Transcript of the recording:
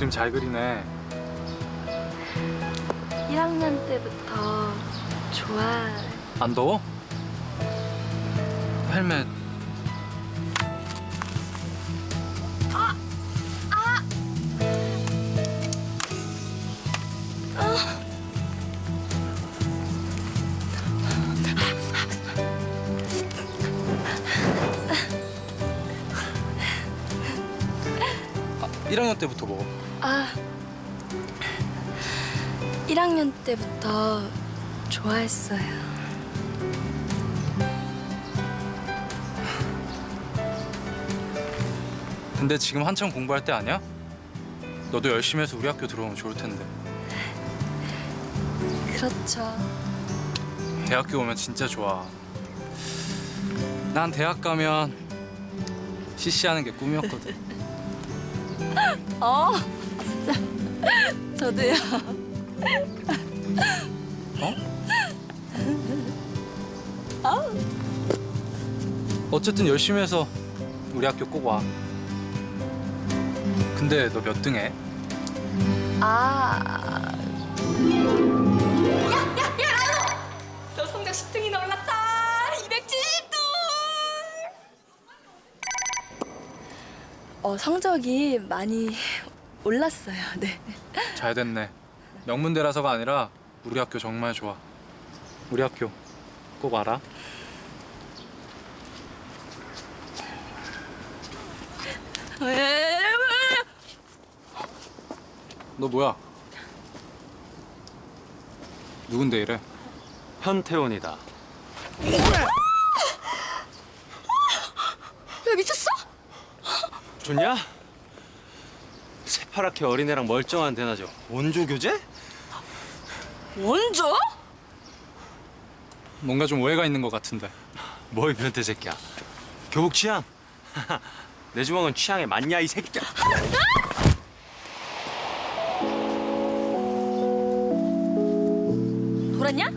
그림 잘 그리네. 1학년 때부터 좋아. 안 더워? 헬멧. 아, 1학년 때부터 먹어. 아, 1학년 때부터 좋아했어요. 근데 지금 한참 공부할 때 아니야? 너도 열심히 해서 우리 학교 들어오면 좋을 텐데. 그렇죠. 대학교 오면 진짜 좋아. 난 대학 가면 CC하는 게 꿈이었거든. 어, 진짜. 저도요. 어쨌든 열심히 해서 우리 학교 꼭 와. 근데 너 몇 등 해? 아. 너 성적 10등이나 올랐다. 270등. 어, 성적이 많이 올랐어요. 네. 잘 됐네. 명문대라서가 아니라 우리 학교 정말 좋아. 우리 학교 꼭 알아. 왜? 너 뭐야? 누군데 이래? 현태원이다. 왜 미쳤어? 좋냐? 새파랗게 어린애랑 멀쩡한 대나죠. 원조 교제? 원조? 뭔가 좀 오해가 있는 것 같은데. 뭐이 변태 새끼야. 교복 취향? 내 주먹은 취향에 맞냐 이 새끼야. 돌았냐?